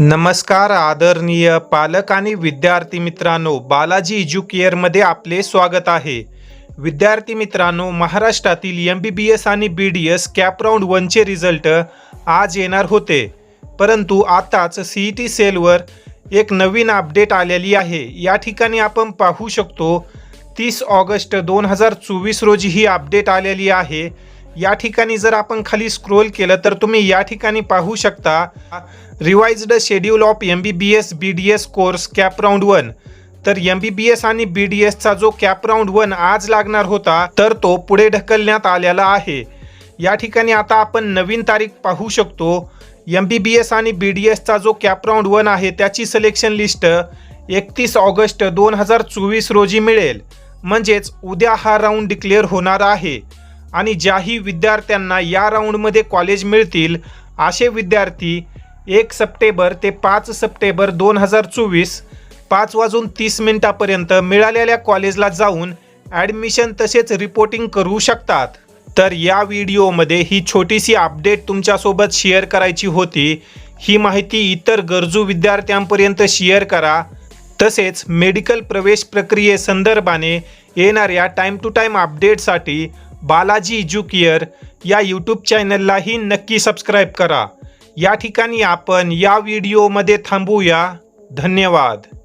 नमस्कार आदरणीय पालक आणि विद्यार्थी मित्रांनो बालाजी एज्युकेअरमध्ये आपले स्वागत आहे. विद्यार्थी मित्रांनो महाराष्ट्रातील एम बी बी एस आणि B D S cap round वनचे result आज येणार होते. परंतु आताच सी ई टी सेलवर एक नवीन अपडेट आलेली आहे. या ठिकाणी आपण पाहू शकतो तीस ऑगस्ट दोन हजार चोवीस रोजी ही अपडेट आलेली आहे. या ठिकाणी जर आपण खाली स्क्रोल केलं तर तुम्ही या ठिकाणी पाहू शकता revised schedule of M B B S B D S course cap round one तर एम बी बी एस आणि बी डी एसचा जो कॅप राऊंड वन आज लागणार होता तर तो पुढे ढकलण्यात आलेला आहे. या ठिकाणी आता आपण नवीन तारीख पाहू शकतो. एम बी बी एस आणि बी डी एसचा जो कॅप राऊंड वन आहे त्याची सिलेक्शन लिस्ट एकतीस ऑगस्ट दोन हजार चोवीस रोजी मिळेल. म्हणजेच उद्या हा राऊंड डिक्लेअर होणार आहे. आणि ज्याही विद्यार्थ्यांना या राऊंडमध्ये कॉलेज मिळतील असे विद्यार्थी एक सप्टेंबर ते पाच सप्टेंबर दोन हजार चोवीस पाच वाजून तीस मिनिटापर्यंत मिळालेल्या कॉलेजला जाऊन ॲडमिशन तसेच रिपोर्टिंग करू शकतात. तर या व्हिडिओमध्ये ही छोटीशी अपडेट तुमच्यासोबत शेअर करायची होती. ही माहिती इतर गरजू विद्यार्थ्यांपर्यंत शेअर करा. तसेच मेडिकल प्रवेश प्रक्रियेसंदर्भाने येणाऱ्या टाईम टू टाईम अपडेटसाठी बालाजी एज्युकेअर या यूट्यूब चॅनललाही नक्की सबस्क्राईब करा. या ठिकाणी आपण या व्हिडिओमध्ये थांबूया. धन्यवाद.